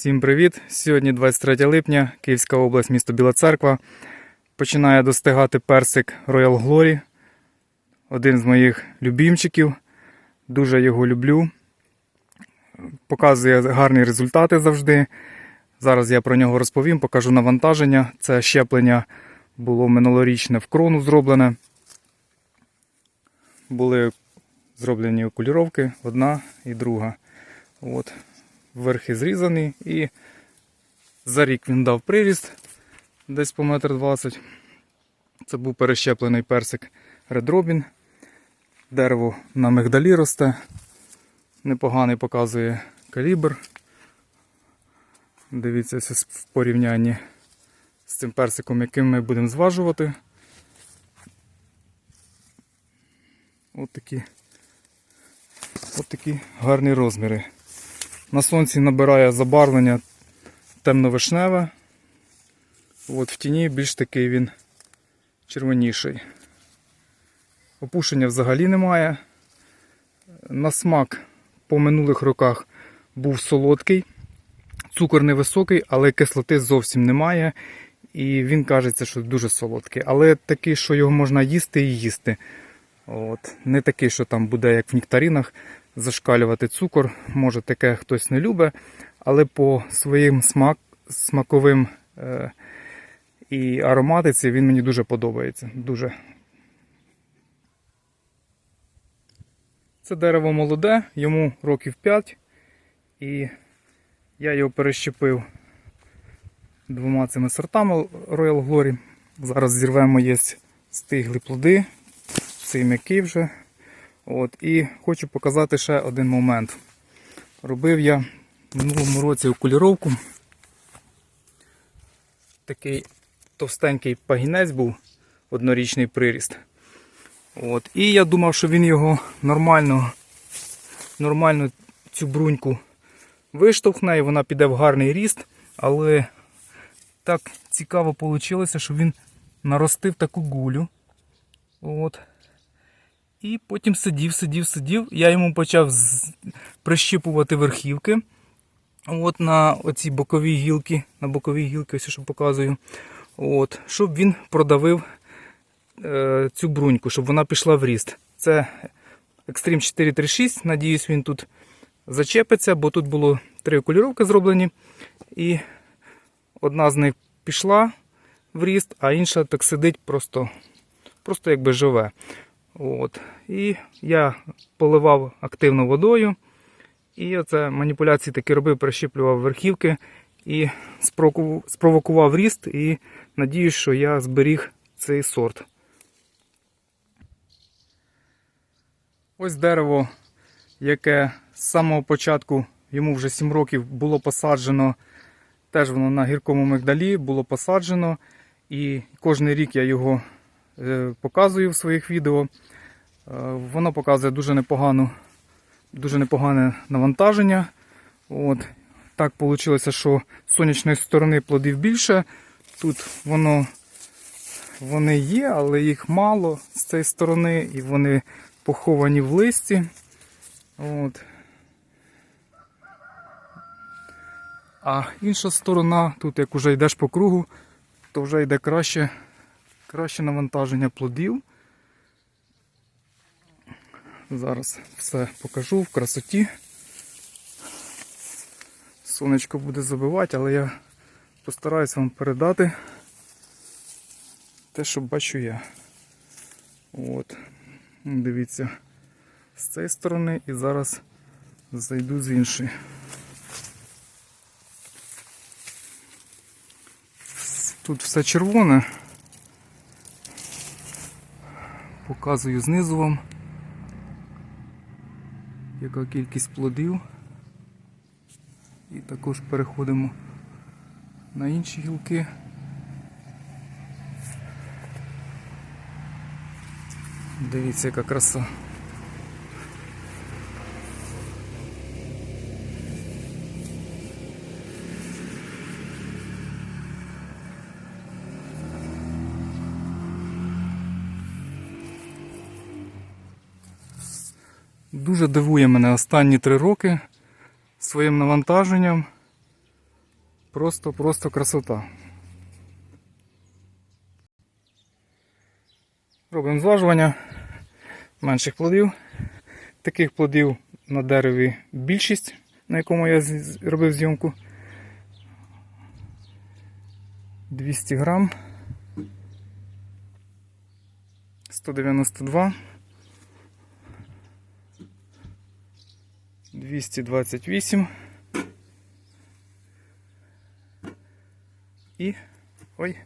Всім привіт! Сьогодні 23 липня, Київська область, місто Біла Церква. Починає достигати персик Royal Glory. Один з моїх любімчиків. Дуже його люблю. Показує гарні результати завжди. Зараз я про нього розповім, покажу навантаження. Це щеплення було минулорічне в крону зроблене. Були зроблені окуліровки, одна і друга. От верхи зрізані і за рік він дав приріст десь по метр двадцять. Це був перещеплений персик Robin. Дерево на мигдалі росте. Непоганий показує калібр. Дивіться в порівнянні з цим персиком, яким ми будемо зважувати. От такі, от такі гарні розміри. На сонці набирає забарвлення темно-вишневе. От в тіні більш такий він червоніший. Опушення взагалі немає. На смак по минулих роках був солодкий, цукор невисокий, але кислоти зовсім немає. І він кажеться, що дуже солодкий. Але такий, що його можна їсти і їсти. От. Не такий, що там буде, як в нектаринах, зашкалювати цукор. Може таке хтось не любить, але по своїм смак, смаковим е, і ароматиці він мені дуже подобається. Дуже. Це дерево молоде, йому років 5, і я його перещепив двома цими сортами Royal Glory. Зараз зірвемо є стиглі плоди, цей м'який вже. От, І хочу показати ще один момент. Робив я в минулому році окуліровку. Такий товстенький пагінець був, однорічний приріст. От, І я думав, що він його нормально, нормально цю бруньку виштовхне і вона піде в гарний ріст, але так цікаво вийшло, що він наростив таку гулю. От. І потім сидів, сидів, сидів. Я йому почав прищіпувати верхівки. От на оці бокові гілки, на бокові гілки, ось що показую. От, щоб він продавив е, цю бруньку, щоб вона пішла в ріст. Це Extreme 436. Надіюсь, він тут зачепиться, бо тут було три окуліровки зроблені. І одна з них пішла в ріст, а інша так сидить просто, просто якби живе. От. І я поливав активно водою. І оце маніпуляції такі робив, прищіплював верхівки і спровокував ріст. І надіюсь, що я зберіг цей сорт. Ось дерево, яке з самого початку, йому вже 7 років було посаджено. Теж воно на гіркому мигдалі було посаджено. І кожен рік я його показую в своїх відео. Е, Воно показує дуже непогану, дуже непогане навантаження. От. Так вийшло, що з сонячної сторони плодів більше. Тут воно, вони є, але їх мало з цієї сторони, і вони поховані в листі. От. А інша сторона, тут як уже йдеш по кругу, то вже йде краще, краще навантаження плодів. Зараз все покажу в красоті. Сонечко буде забивати, але я постараюся вам передати те, що бачу я. От. Дивіться, з цієї сторони і зараз зайду з іншої. Тут все червоне. Показую знизу вам, яка кількість плодів. І також переходимо на інші гілки. Дивіться, яка краса. Дуже дивує мене останні три роки своїм навантаженням. Просто, просто красота. Робимо зважування менших плодів. Таких плодів на дереві більшість, на якому я робив зйомку. 200 грам. 192. 228. І. Ой.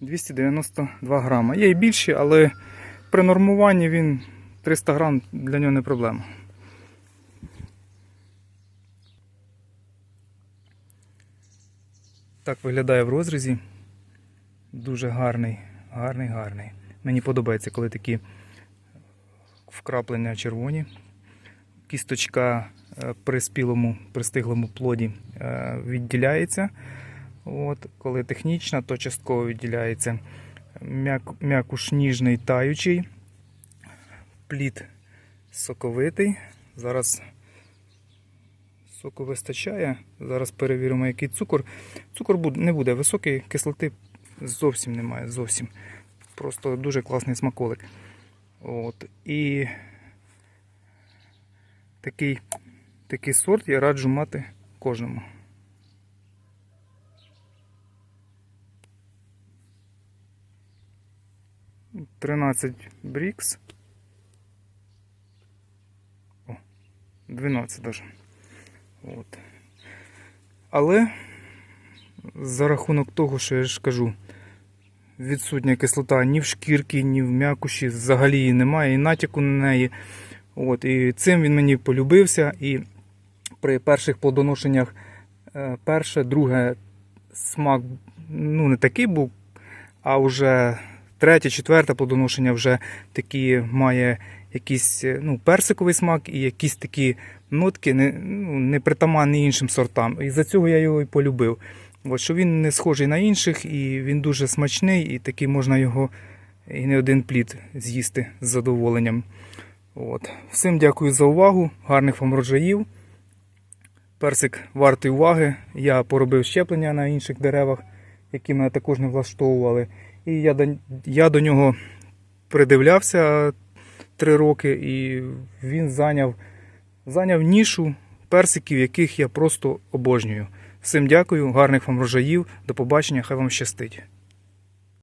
292 грама. Є і більші, але при нормуванні він 300 грам для нього не проблема. Так виглядає в розрізі. Дуже гарний, гарний, гарний. Мені подобається, коли такі вкраплення червоні. Кісточка е, при спілому, пристиглому плоді е, відділяється. От, коли технічна, то частково відділяється. М'якуш ніжний таючий, плід соковитий. Зараз соку вистачає. Зараз перевіримо, який цукор. Цукор не буде високий, кислоти зовсім немає. Зовсім. Просто дуже класний смаколик. От. І такий, такий сорт я раджу мати кожному. Тринадцять брікс. О, 12 даже. От. Але за рахунок того, що я ж кажу, відсутня кислота ні в шкірці, ні в м'якуші, взагалі її немає, і натяку на неї. От, і цим він мені полюбився. І при перших плодоношеннях е, перше, друге смак ну, не такий був, а вже третє, четверте плодоношення вже такі має якийсь е, ну, персиковий смак і якісь такі нотки не, ну, не притаманні іншим сортам. І за цього я його і полюбив. От, що він не схожий на інших, і він дуже смачний, і такий можна його і не один плід з'їсти з задоволенням. От. Всім дякую за увагу, гарних вам врожаїв. Персик вартий уваги. Я поробив щеплення на інших деревах, які мене також не влаштовували. І я до, я до нього придивлявся три роки, і він зайняв, зайняв нішу персиків, яких я просто обожнюю. Всім дякую, гарних вам врожаїв, до побачення, хай вам щастить.